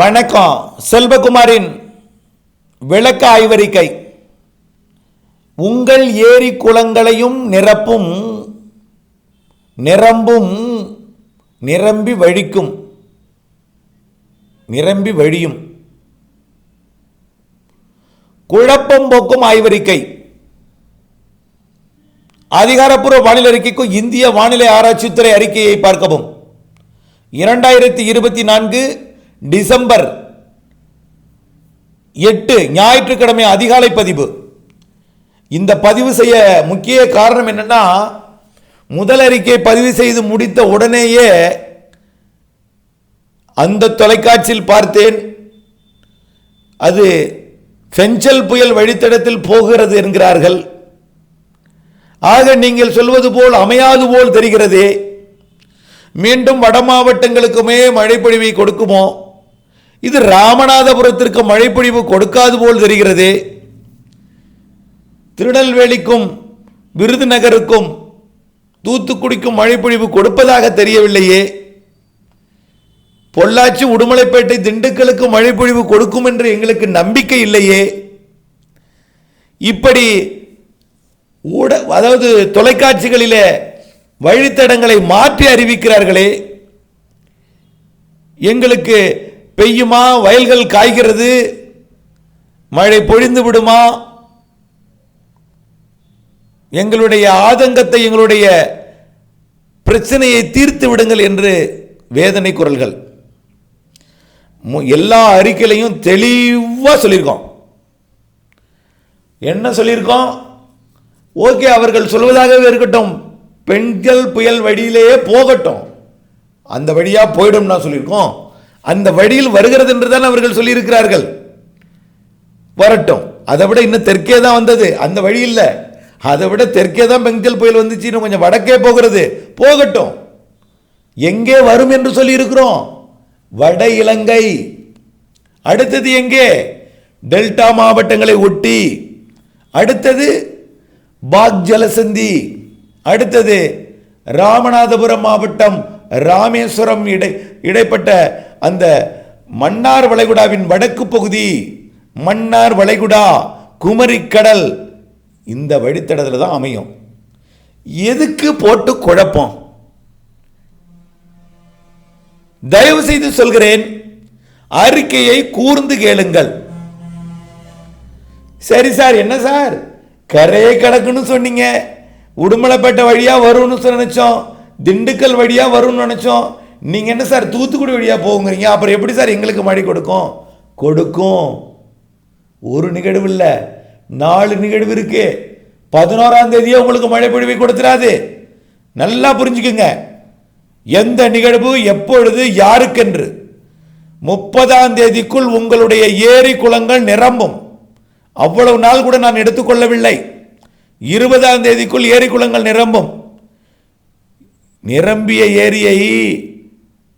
வணக்கம். செல்வகுமாரின் விளக்க ஆய்வறிக்கை. உங்கள் ஏரி குளங்களையும் நிரப்பும் நிரம்பும் நிரம்பி வழிக்கும் நிரம்பி வழியும். குழப்பம் போக்கும் ஆய்வறிக்கை. அதிகாரப்பூர்வ வானிலை அறிக்கைக்கும் இந்திய வானிலை ஆராய்ச்சித்துறை அறிக்கையை பார்க்கவும். இரண்டாயிரத்தி இருபத்தி நான்கு டிசம்பர் எட்டு ஞாயிற்றுக்கிழமை அதிகாலை பதிவு. இந்த பதிவு செய்ய முக்கிய காரணம் என்னன்னா முதல் அறிக்கை பதிவு செய்து முடித்த உடனேயே அந்த தொலைக்காட்சியில் பார்த்தேன். அது செஞ்சல் புயல் வழித்தடத்தில் போகிறது என்கிறார்கள். ஆக நீங்கள் சொல்வது போல் அமையாது போல் தெரிகிறதே. மீண்டும் வட மாவட்டங்களுக்குமே மழைப்பொழிவை கொடுக்குமோ? இது ராமநாதபுரத்திற்கு மழைப்பொழிவு கொடுக்காது போல் தெரிகிறதே. திருநெல்வேலிக்கும் விருதுநகருக்கும் தூத்துக்குடிக்கும் மழைப்பொழிவு கொடுப்பதாக தெரியவில்லையே. பொள்ளாச்சி உடுமலைப்பேட்டை திண்டுக்கலுக்கு மழைப்பொழிவு கொடுக்கும் என்று எங்களுக்கு நம்பிக்கை இல்லையே. இப்படி ஊட அதாவது தொலைக்காட்சிகளிலே வழித்தடங்களை மாற்றி அறிவிக்கிறார்களே. எங்களுக்கு பெய்யுமா? வயல்கள் காய்கிறது. மழை பொழிந்து விடுமா? எங்களுடைய ஆதங்கத்தை எங்களுடைய பிரச்சனையை தீர்த்து விடுங்கள் என்று வேதனை குரல்கள். மு- எல்லா அறிக்கையிலையும் தெளிவாக சொல்லியிருக்கோம். என்ன சொல்லியிருக்கோம்? ஓகே அவர்கள் சொல்வதாகவே இருக்கட்டும். பெண்கள் புயல் வழியிலேயே போகட்டும். அந்த வழியாக போயிடும் நான் சொல்லியிருக்கோம். அந்த வழியில் வருகிறது என்றுதான் அவர்கள் சொல்லியிருக்கிறார்கள். வரட்டும். அதை விட இன்னும் தெற்கே தான் வந்தது. அந்த வழி இல்லை. அதை விட தெற்கே தான் பெண்கள் புயல் வந்துச்சு. இன்னும் கொஞ்சம் வடக்கே போகிறது. போகட்டும். எங்கே வரும் என்று சொல்லியிருக்கிறோம். வட இலங்கை. அடுத்தது எங்கே? டெல்டா மாவட்டங்களை ஒட்டி. அடுத்தது பாக் ஜலசந்தி. அடுத்தது ராமநாதபுரம் மாவட்டம் ராமேஸ்வரம் இடை இடைப்பட்ட அந்த மன்னார் வளைகுடாவின் வடக்கு பகுதி மன்னார் வளைகுடா குமரிக்கடல் இந்த வழித்தடத்தில் தான் அமையும். எதுக்கு போட்டு குழப்பம்? தயவு செய்து சொல்கிறேன் அறிக்கையை கூர்ந்து கேளுங்கள். சரி சார் என்ன சார்? கரையை கிடக்குன்னு சொன்னீங்க. உடுமலைப்பேட்டை வழியா வரும்னு சொ- நினைச்சோம். திண்டுக்கல் வழியாக வரும்னு நினச்சோம். நீங்கள் என்ன சார் தூத்துக்குடி வழியாக போகுங்கிறீங்க? அப்புறம் எப்படி சார் எங்களுக்கு மழை கொடுக்கும்? கொடுக்கும். ஒரு நிகழ்வு இல்லை. நாலு நிகழ்வு இருக்கு. பதினோராம் தேதியே உங்களுக்கு மழை பொழிவை கொடுத்துடாது நல்லா புரிஞ்சுக்குங்க. எந்த நிகழ்வு எப்பொழுது யாருக்கென்று. முப்பதாம் தேதிக்குள் உங்களுடைய ஏரி குளங்கள் நிரம்பும். அவ்வளவு நாள் கூட நான் எடுத்துக்கொள்ளவில்லை. இருபதாம் தேதிக்குள் ஏரி குளங்கள் நிரம்பும். நிரம்பிய ஏரியை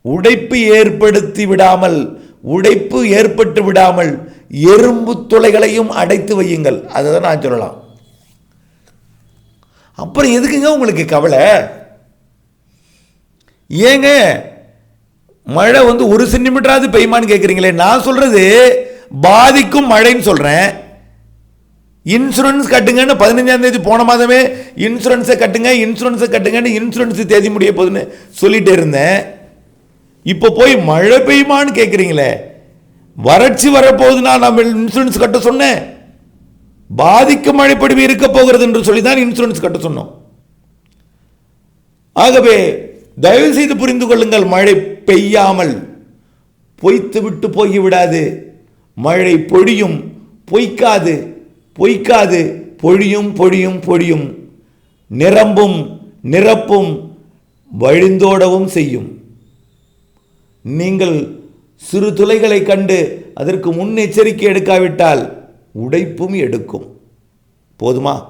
உடைப்பு ஏற்படுத்தி விடாமல் உடைப்பு ஏற்பட்டு விடாமல் எறும்பு துளைகளையும் அடைத்து வையுங்கள். அதை தான் நான் சொல்லலாம். அப்புறம் எதுக்குங்க உங்களுக்கு கவலை? ஏங்க மழை வந்து ஒரு சென்டிமீட்டராவது பெய்யுமான்னு கேட்குறீங்களே நான் சொல்றது பாதிக்கும் மழைன்னு சொல்றேன். இன்சூரன்ஸ் கட்டுங்கன்னு பதினஞ்சாம் தேதி போன மாதமே இன்சூரன்ஸை கட்டுங்க இன்சூரன்ஸை கட்டுங்கன்னு இன்சூரன்ஸ் தேதி முடிய போகுதுன்னு சொல்லிட்டு இருந்தேன். இப்போ போய் மழை பெய்யுமான்னு கேட்குறீங்களே வறட்சி வரப்போகுதுன்னா நம்ம இன்சூரன்ஸ் கட்ட சொன்னேன். பாதிக்கும் மழைப்படிவு இருக்க போகிறது என்று சொல்லி தான் இன்சூரன்ஸ் கட்ட சொன்னோம். ஆகவே தயவு செய்து புரிந்து கொள்ளுங்கள் மழை பெய்யாமல் பொய்த்து விட்டு போய்விடாது. மழை பொழியும் பொய்க்காது. பொய்க்காது. பொழியும் பொழியும் பொழியும். நிரம்பும் நிரப்பும் வழிந்தோடவும் செய்யும். நீங்கள் சிறு துளைகளை கண்டு அதற்கு முன்னெச்சரிக்கை எடுக்காவிட்டால் உடைப்பும் எடுக்கும். போதுமா?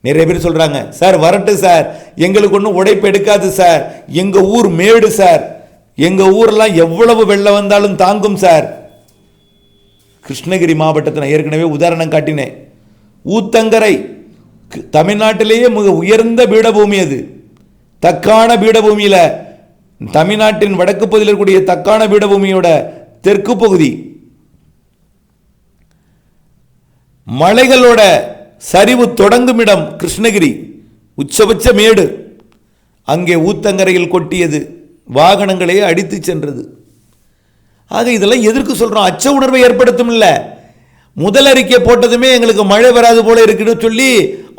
நிறைய பேர் சொல்கிறாங்க சார் வரட்டு சார். எங்களுக்கு ஒன்றும் உடைப்பு எடுக்காது சார். எங்கள் ஊர் மேடு சார். எங்கள் ஊரெல்லாம் எவ்வளவு வெள்ளம் வந்தாலும் தாங்கும் சார். கிருஷ்ணகிரி மாவட்டத்தை நான் ஏற்கனவே உதாரணம் காட்டினேன். ஊத்தங்கரை தமிழ்நாட்டிலேயே மிக உயர்ந்த பீடபூமி அது. தக்கான பீடபூமியில் தமிழ்நாட்டின் வடக்கு பகுதியில் இருக்கக்கூடிய தக்கான பீடபூமியோட தெற்கு பகுதி. மலைகளோட சரிவு தொடங்கும் இடம் கிருஷ்ணகிரி உச்சபட்ச மேடு. அங்கே ஊத்தங்கரையில் கொட்டியது வாகனங்களையே அடித்து சென்றது. ஆக இதெல்லாம் எதற்கு சொல்கிறோம் அச்ச உணர்வை ஏற்படுத்தும் இல்லை. முதல் அறிக்கை போட்டதுமே எங்களுக்கு மழை வராது போல இருக்குன்னு சொல்லி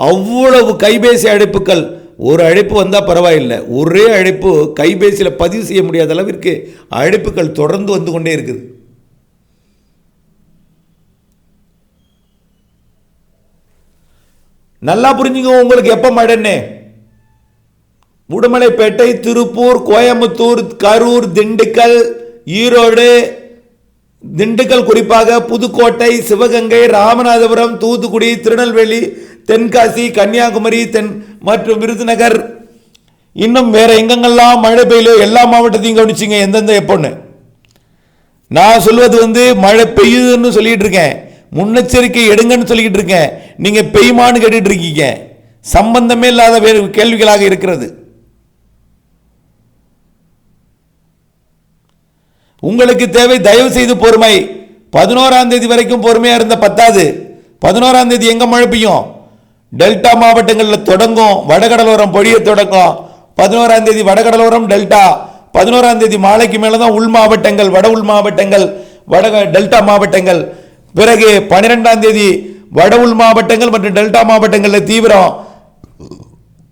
அவ்வளவு கைபேசி அழைப்புகள். ஒரு அழைப்பு வந்தால் பரவாயில்லை. ஒரே அழைப்பு கைபேசியில் பதிவு செய்ய முடியாத அளவிற்கு அழைப்புகள் தொடர்ந்து வந்து கொண்டே இருக்குது. நல்லா புரிஞ்சுங்க உங்களுக்கு எப்போ மழைன்னே? உடுமலைப்பேட்டை திருப்பூர் கோயம்புத்தூர் கரூர் திண்டுக்கல் ஈரோடு திண்டுக்கல் குறிப்பாக புதுக்கோட்டை சிவகங்கை ராமநாதபுரம் தூத்துக்குடி திருநெல்வேலி தென்காசி கன்னியாகுமரி தென் மற்றும் விருதுநகர். இன்னும் வேற எங்கெங்கெல்லாம் மழை பெய்யல எல்லா மாவட்டத்தையும் கவனிச்சிங்க எந்தெந்த எப்போன்னு. நான் சொல்வது வந்து மழை பெய்யுதுன்னு சொல்லிட்டு இருக்கேன். முன்னெச்சரிக்கை எடுங்கன்னு சொல்லிக்கிட்டு இருக்கேன். நீங்கள் பெய்யுமான்னு கேட்டுட்டு இருக்கீங்க. சம்பந்தமே இல்லாத வேறு கேள்விகளாக இருக்கிறது. உங்களுக்கு தேவை தயவு செய்து பொறுமை. பதினோராம் தேதி வரைக்கும் பொறுமையாக இருந்த பத்தாது. பதினோராம் தேதி எங்கே மழை பெய்யும் டெல்டா மாவட்டங்களில் தொடங்கும். வடகடலோரம் பொழிய தொடங்கும் பதினோராம் தேதி வடகடலோரம் டெல்டா. பதினோராம் தேதி மாலைக்கு மேலே தான் உள் மாவட்டங்கள் வட உள் மாவட்டங்கள் வட டெல்டா மாவட்டங்கள். பிறகு பன்னிரெண்டாம் தேதி வட உள் மாவட்டங்கள் மற்றும் டெல்டா மாவட்டங்களில் தீவிரம்.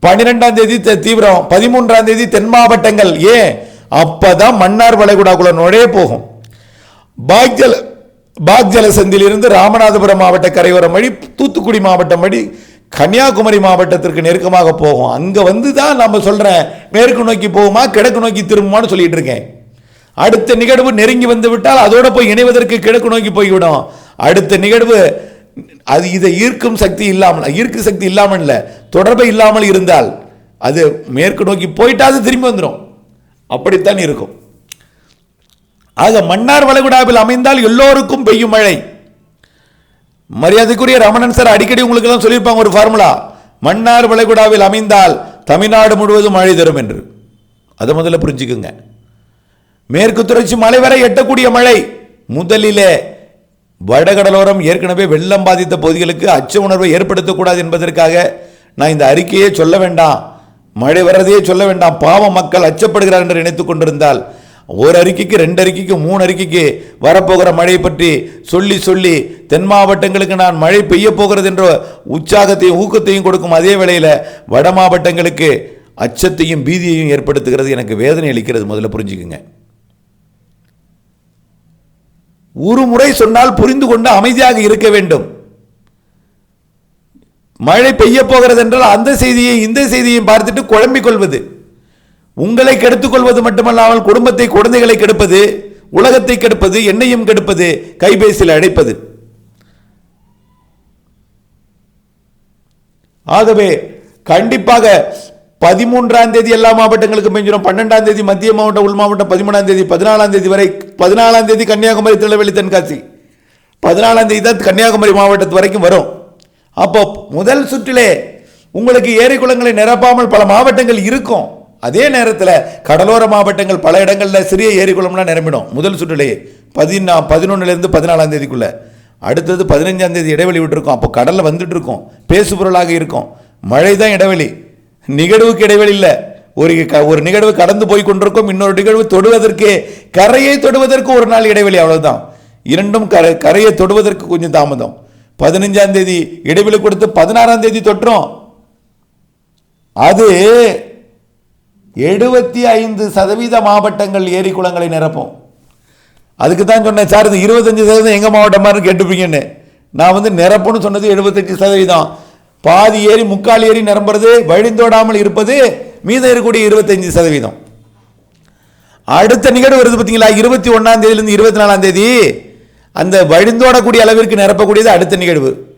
பன்னிரெண்டாம் தேதி தெ- தீவிரம். பதிமூன்றாம் தேதி தென் மாவட்டங்கள். ஏன்? அப்பதான் மன்னார் வளைகுடாக்குள்ள நுழைய போகும். பாக்ஜல பாக்ஜல சந்தியிலிருந்து ராமநாதபுரம் மாவட்ட கரையோரம் வழி தூத்துக்குடி மாவட்டம் வழி கன்னியாகுமரி மாவட்டத்திற்கு நெருக்கமாக போகும். அங்க வந்து தான் நம்ம சொல்றேன் மேற்கு நோக்கி போகுமா கிழக்கு நோக்கி திரும்புமான்னு சொல்லிட்டு இருக்கேன். அடுத்த நிகழ்வு நெருங்கி வந்து விட்டால் அதோட போய் இணைவதற்கு கிழக்கு நோக்கி போய்விடும். அடுத்த நிகழ்வு அது இதை ஈர்க்கும் சக்தி இல்லாமல் ஈர்க்கும் சக்தி இல்லாமல் இல்லை தொடர்பு இல்லாமல் இருந்தால் அது மேற்கு நோக்கி போயிட்டா அது திரும்பி வந்துடும் அப்படித்தான் இருக்கும். ஆக மன்னார் வளைகுடாவில் அமைந்தால் எல்லோருக்கும் பெய்யும் மழை. மரியாதைக்குரிய ரமணன் சார் அடிக்கடி உங்களுக்கு எல்லாம் சொல்லியிருப்பாங்க ஒரு ஃபார்முலா மன்னார் வளைகுடாவில் அமைந்தால் தமிழ்நாடு முழுவதும் மழை தரும் என்று. அதை முதல்ல புரிஞ்சுக்குங்க. மேற்கு தொடர்ச்சி மலை வரை எட்டக்கூடிய மழை முதலிலே வடகடலோரம் ஏற்கனவே வெள்ளம் பாதித்த பகுதிகளுக்கு அச்ச உணர்வை ஏற்படுத்தக்கூடாது என்பதற்காக நான் இந்த அறிக்கையை சொல்ல வேண்டாம். மழை வர்றதையே சொல்ல வேண்டாம். பாவ மக்கள் அச்சப்படுகிறார் என்று நினைத்துக் கொண்டிருந்தால் ஒரு அறிக்கைக்கு ரெண்டு அறிக்கைக்கு மூணு அறிக்கைக்கு வரப்போகிற மழையை பற்றி சொல்லி சொல்லி தென் மாவட்டங்களுக்கு நான் மழை பெய்ய போகிறது என்ற உற்சாகத்தையும் ஊக்கத்தையும் கொடுக்கும் அதே வேளையில் வட மாவட்டங்களுக்கு அச்சத்தையும் பீதியையும் ஏற்படுத்துகிறது. எனக்கு வேதனை அளிக்கிறது. முதல்ல புரிஞ்சுக்குங்க. ஒரு முறை சொன்னால் புரிந்து கொண்டு அமைதியாக இருக்க வேண்டும். மழை பெய்ய போகிறது என்றால் அந்த செய்தியை இந்த செய்தியையும் பார்த்துட்டு குழம்பிக் கொள்வது. உங்களை கெடுத்துக் கொள்வது மட்டுமல்லாமல் குடும்பத்தை குழந்தைகளை கெடுப்பது உலகத்தை கெடுப்பது என்னையும் கெடுப்பது கைபேசியில் அழைப்பது. ஆகவே கண்டிப்பாக பதிமூன்றாம் தேதி எல்லா மாவட்டங்களுக்கும் பெஞ்சிடும் பன்னெண்டாம் தேதி மத்திய மாவட்டம் உள் மாவட்டம் பதிமூணாம் தேதி பதினாலாம் தேதி வரை பதினாலாம் தேதி கன்னியாகுமரி திருநெல்வேலி தென்காசி. பதினாலாம் தேதி தான் கன்னியாகுமரி மாவட்டத்து வரைக்கும் வரும். அப்போ முதல் சுற்றிலே உங்களுக்கு ஏரி குளங்களை நிரப்பாமல் பல மாவட்டங்கள் இருக்கும். அதே நேரத்தில் கடலோர மாவட்டங்கள் பல இடங்களில் சிறிய ஏரி குளம்லாம் நிரம்பிடும். முதல் சுற்றிலேயே பதினா பதினொன்னுலேருந்து பதினாலாம் தேதிக்குள்ள. அடுத்தது பதினஞ்சாம் தேதி இடைவெளி விட்டுருக்கோம். அப்போ கடலில் வந்துட்டு இருக்கோம் பேசுபொருளாக இருக்கும். மழை தான் இடைவெளி. நிகழ்வுக்கு இடைவெளி இல்லை. ஒரு க- ஒரு நிகழ்வு கடந்து போய் கொண்டிருக்கும். இன்னொரு நிகழ்வு தொடுவதற்கு கரையை தொடுவதற்கு ஒரு நாள் இடைவெளி அவ்வளோதான் இரண்டும் கரை கரையை தொடுவதற்கு கொஞ்சம் தாமதம். பதினஞ்சாம் தேதி இடைவெளி கொடுத்து பதினாறாம் தேதி தொற்றும். அது எழுபத்தி ஐந்து சதவீத மாவட்டங்கள் ஏரி குளங்களை நிரப்பும். அதுக்கு தான் சொன்னேன் சார் இது இருபத்தஞ்சு சதவீதம் எங்கள் மாவட்டமானு கேட்டுப்பீங்கன்னு. நான் வந்து நிரப்புன்னு சொன்னது எழுபத்தஞ்சு சதவீதம். பாதி ஏரி முக்கால் ஏரி நிரம்புறது வழிந்தோடாமல் இருப்பது மீதம் இருக்கக்கூடிய இருபத்தஞ்சு சதவீதம். அடுத்த நிகழ்வு வருது பார்த்தீங்களா இருபத்தி ஒன்றாம் தேதியிலிருந்து இருபத்தி நாலாம் தேதி. அந்த வழிந்தோடக்கூடிய அளவிற்கு நிரப்பக்கூடியது அடுத்த நிகழ்வு.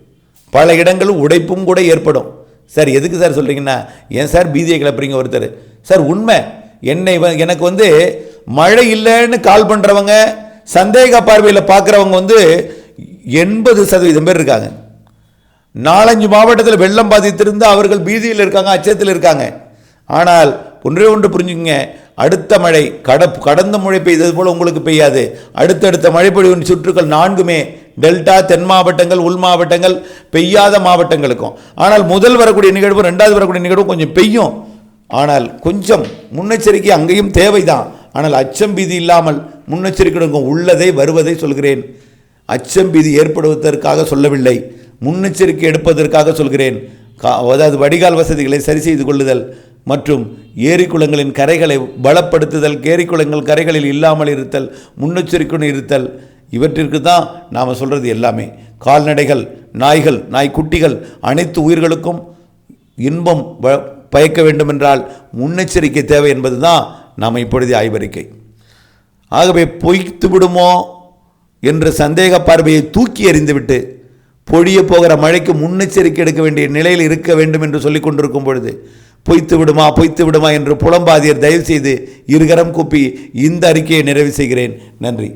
பல இடங்கள் உடைப்பும் கூட ஏற்படும். சார் எதுக்கு சார் சொல்கிறீங்கன்னா ஏன் சார் பீதியை கிளப்புறீங்க ஒருத்தர்? சார் உண்மை. என்னை வ- எனக்கு வந்து மழை இல்லைன்னு கால் பண்ணுறவங்க சந்தேக பார்வையில் பார்க்குறவங்க வந்து எண்பது சதவீதம் பேர் இருக்காங்க. நாலஞ்சு மாவட்டத்தில் வெள்ளம் பாதித்திருந்து அவர்கள் பீதியில் இருக்காங்க அச்சத்தில் இருக்காங்க. ஆனால் ஒன்றே ஒன்று புரிஞ்சுக்கங்க. அடுத்த மழை கட கடந்த மழை பெய்தது போல் உங்களுக்கு பெய்யாது. அடுத்தடுத்த மழைப்பொழிவின் சுற்றுக்கள் நான்குமே. டெல்டா தென் மாவட்டங்கள் உள் மாவட்டங்கள் பெய்யாத மாவட்டங்களுக்கும். ஆனால் முதல் வரக்கூடிய நிகழ்வு ரெண்டாவது வரக்கூடிய நிகழ்வு கொஞ்சம் பெய்யும். ஆனால் கொஞ்சம் முன்னெச்சரிக்கை அங்கேயும் தேவைதான். ஆனால் அச்சம் பீதி இல்லாமல் முன்னெச்சரிக்கை உள்ளதை வருவதை சொல்கிறேன். அச்சம் பீதி ஏற்படுவதற்காக சொல்லவில்லை. முன்னெச்சரிக்கை எடுப்பதற்காக சொல்கிறேன். கா- அதாவது வடிகால் வசதிகளை சரி செய்து கொள்ளுதல். மற்றும் ஏரி குளங்களின் கரைகளை பலப்படுத்துதல் ஏரி குளங்கள் கரைகளில் இல்லாமல் இருத்தல் முன்னெச்சரிக்கையுடன் இருத்தல் இவற்றிற்கு தான் நாம் சொல்கிறது எல்லாமே. கால்நடைகள் நாய்கள் நாய்க்குட்டிகள் அனைத்து உயிர்களுக்கும் இன்பம் பயக்க வேண்டுமென்றால் முன்னெச்சரிக்கை தேவை என்பது தான் நாம் இப்பொழுது ஆய்வறிக்கை. ஆகவே பொய்த்து விடுமோ என்ற சந்தேக பார்வையை தூக்கி எறிந்துவிட்டு பொழிய போகிற மழைக்கு முன்னெச்சரிக்கை எடுக்க வேண்டிய நிலையில் இருக்க வேண்டும் என்று சொல்லிக் கொண்டிருக்கும் பொழுது பொய்த்து விடுமா பொய்த்து விடுமா என்று புலம்பாதியர் தயவு செய்து இருகரம் கூப்பி இந்த அறிக்கையை நிறைவு செய்கிறேன். நன்றி.